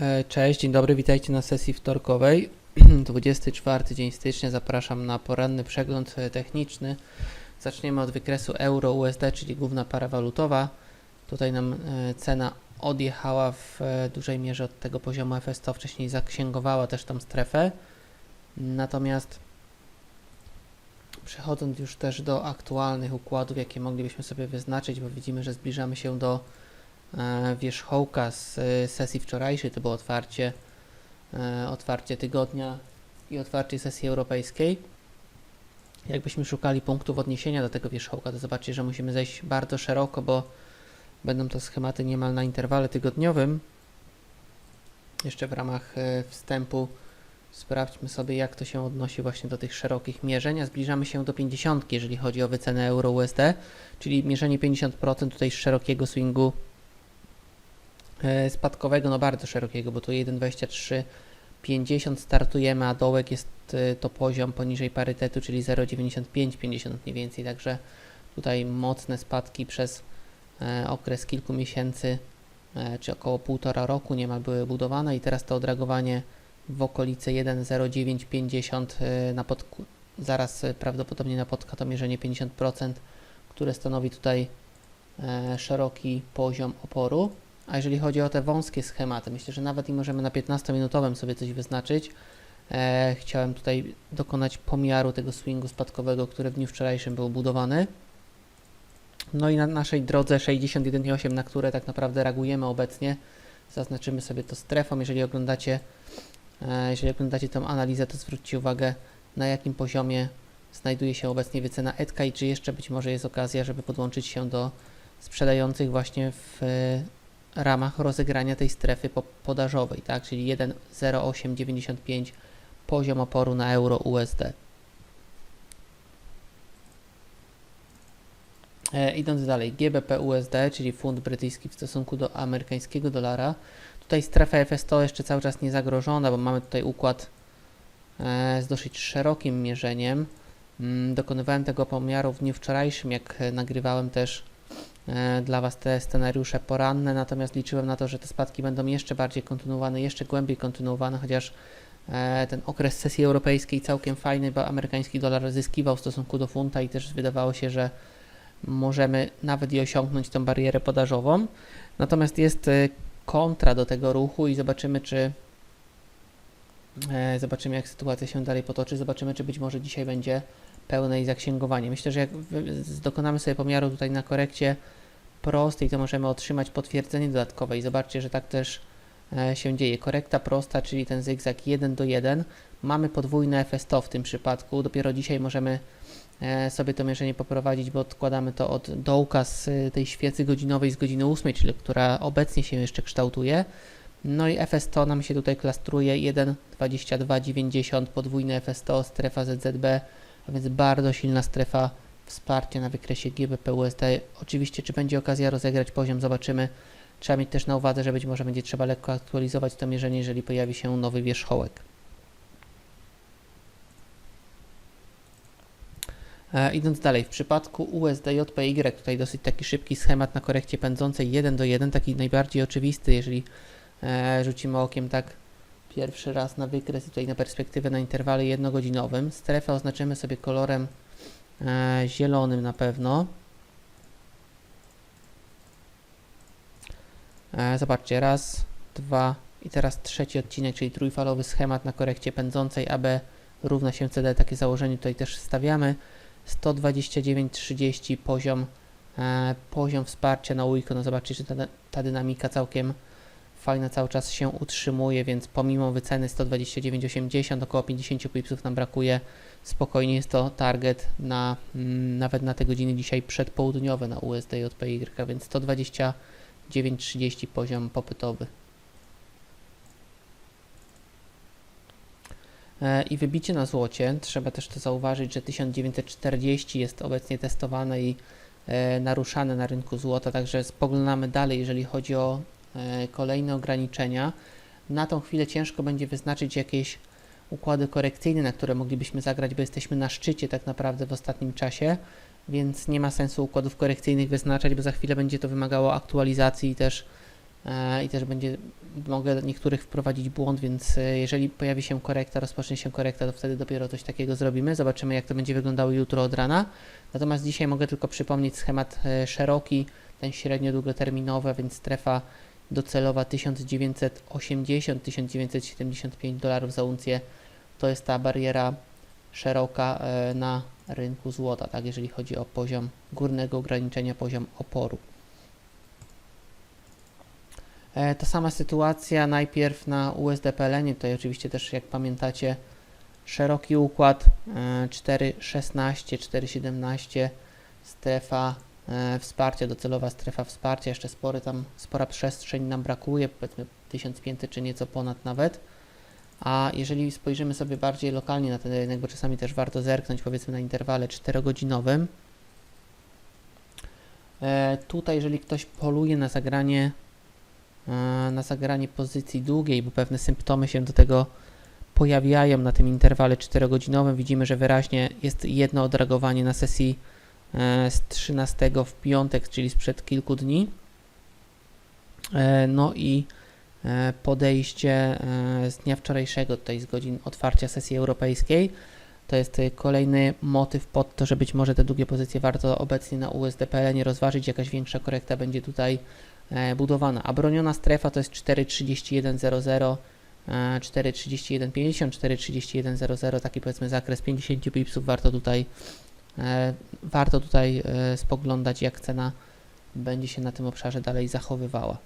E, Cześć, dzień dobry, witajcie na sesji wtorkowej. 24 dzień stycznia, zapraszam na poranny przegląd e, techniczny. Zaczniemy od wykresu euro-USD, czyli główna para walutowa. Tutaj nam e, cena odjechała w dużej mierze od tego poziomu FS100, wcześniej zaksięgowała też tą strefę. Natomiast przechodząc już też do aktualnych układów, jakie moglibyśmy sobie wyznaczyć, bo widzimy, że zbliżamy się do wierzchołka z e, sesji wczorajszej, to było otwarcie, e, otwarcie tygodnia i otwarcie sesji europejskiej. Jakbyśmy szukali punktów odniesienia do tego wierzchołka, to zobaczcie, że musimy zejść bardzo szeroko, bo będą to schematy niemal na interwale tygodniowym. Jeszcze w ramach e, wstępu sprawdźmy sobie, jak to się odnosi właśnie do tych szerokich mierzeń. A Zbliżamy się do 50, jeżeli chodzi o wycenę euro-USD, czyli mierzenie 50% tutaj szerokiego swingu e, spadkowego, no bardzo szerokiego, bo tu 1,2350 startujemy, a dołek jest e, to poziom poniżej parytetu, czyli 0,9550 mniej więcej, także tutaj mocne spadki przez e, okres kilku miesięcy, e, czy około półtora roku niemal były budowane i teraz to odragowanie w okolice 1,0950 e, na pod, zaraz e, prawdopodobnie napotka to mierzenie 50%, które stanowi tutaj e, szeroki poziom oporu. A jeżeli chodzi o te wąskie schematy, myślę, że nawet i możemy na 15-minutowym sobie coś wyznaczyć. E, chciałem tutaj dokonać pomiaru tego swingu spadkowego, który w dniu wczorajszym był budowany. No i na naszej drodze 61,8, na które tak naprawdę reagujemy obecnie, zaznaczymy sobie to strefą. Jeżeli oglądacie, e, jeżeli oglądacie tą analizę, to zwróćcie uwagę, na jakim poziomie znajduje się obecnie wycena ETK i czy jeszcze być może jest okazja, żeby podłączyć się do sprzedających właśnie w ramach rozegrania tej strefy po- podażowej, tak? Czyli 1,0895 poziom oporu na euro USD. E, idąc dalej, GBP USD, czyli funt brytyjski w stosunku do amerykańskiego dolara. Tutaj strefa FS100 jeszcze cały czas nie zagrożona, bo mamy tutaj układ e, z dosyć szerokim mierzeniem. Mm, Dokonywałem tego pomiaru w dniu wczorajszym, jak e, nagrywałem też dla Was te scenariusze poranne, natomiast liczyłem na to, że te spadki będą jeszcze bardziej kontynuowane, jeszcze głębiej kontynuowane, chociaż e, ten okres sesji europejskiej całkiem fajny, bo amerykański dolar zyskiwał w stosunku do funta i też wydawało się, że możemy nawet i osiągnąć tą barierę podażową. Natomiast jest e, kontra do tego ruchu i zobaczymy, czy e, zobaczymy, jak sytuacja się dalej potoczy. Zobaczymy, czy być może dzisiaj będzie pełne i zaksięgowanie. Myślę, że jak dokonamy sobie pomiaru tutaj na korekcie prostej, to możemy otrzymać potwierdzenie dodatkowe i zobaczcie, że tak też e, się dzieje. Korekta prosta, czyli ten zygzak 1 do 1. Mamy podwójne FS100 w tym przypadku. Dopiero dzisiaj możemy e, sobie to mierzenie poprowadzić, bo odkładamy to od dołka z y, tej świecy godzinowej z godziny 8, czyli która obecnie się jeszcze kształtuje. No i FS100 nam się tutaj klastruje 1,2290 podwójne FS100 strefa ZZB, a więc bardzo silna strefa wsparcia na wykresie GBP USD. Oczywiście, czy będzie okazja rozegrać poziom, zobaczymy. Trzeba mieć też na uwadze, że być może będzie trzeba lekko aktualizować to mierzenie, jeżeli pojawi się nowy wierzchołek. E, idąc dalej, w przypadku USD JPY tutaj dosyć taki szybki schemat na korekcie pędzącej 1 do 1, taki najbardziej oczywisty, jeżeli e, rzucimy okiem tak pierwszy raz na wykres i tutaj na perspektywę na interwale jednogodzinowym. Strefę oznaczymy sobie kolorem zielonym na pewno. E, zobaczcie, raz, dwa i teraz trzeci odcinek, czyli trójfalowy schemat na korekcie pędzącej AB równa się CD, takie założenie tutaj też stawiamy. 129,30 poziom, e, poziom wsparcia na ujko. No zobaczcie, że ta, ta dynamika całkiem fajna cały czas się utrzymuje, więc pomimo wyceny 129,80 około 50 pipsów nam brakuje. Spokojnie jest to target na mm, nawet na te godziny dzisiaj przedpołudniowe na USD JPY, więc 129,30 poziom popytowy. E, I wybicie na złocie, trzeba też to zauważyć, że 1940 jest obecnie testowane i e, naruszane na rynku złota, także spoglądamy dalej, jeżeli chodzi o e, kolejne ograniczenia. Na tą chwilę ciężko będzie wyznaczyć jakieś układy korekcyjne, na które moglibyśmy zagrać, bo jesteśmy na szczycie tak naprawdę w ostatnim czasie, więc nie ma sensu układów korekcyjnych wyznaczać, bo za chwilę będzie to wymagało aktualizacji i też e, i też będzie mogę niektórych wprowadzić błąd, więc e, jeżeli pojawi się korekta, rozpocznie się korekta, to wtedy dopiero coś takiego zrobimy. Zobaczymy, jak to będzie wyglądało jutro od rana. Natomiast dzisiaj mogę tylko przypomnieć schemat e, szeroki, ten średnio długoterminowy, więc strefa docelowa 1980-1975 dolarów za uncję. To jest ta bariera szeroka e, na rynku złota, tak, jeżeli chodzi o poziom górnego ograniczenia, poziom oporu. E, Ta sama sytuacja najpierw na USDPLN, tutaj oczywiście też jak pamiętacie szeroki układ e, 4.16, 4.17 strefa e, wsparcia, docelowa strefa wsparcia, jeszcze spory tam, spora przestrzeń nam brakuje, powiedzmy 1500 czy nieco ponad nawet. A jeżeli spojrzymy sobie bardziej lokalnie na ten rynek, bo czasami też warto zerknąć powiedzmy na interwale 4-godzinowym, e, tutaj jeżeli ktoś poluje na zagranie e, na zagranie pozycji długiej, bo pewne symptomy się do tego pojawiają na tym interwale 4-godzinowym. Widzimy, że wyraźnie jest jedno odreagowanie na sesji z 13 w piątek, czyli sprzed kilku dni. E, No i e, podejście e, z dnia wczorajszego, tutaj z godzin otwarcia sesji europejskiej. To jest e, kolejny motyw pod to, że być może te długie pozycje warto obecnie na USDPL nie rozważyć, jakaś większa korekta będzie tutaj e, budowana. A broniona strefa to jest 4,3100, e, 4,3150, 4,3100, taki powiedzmy zakres 50 pipsów. Warto tutaj, e, warto tutaj e, spoglądać, jak cena będzie się na tym obszarze dalej zachowywała.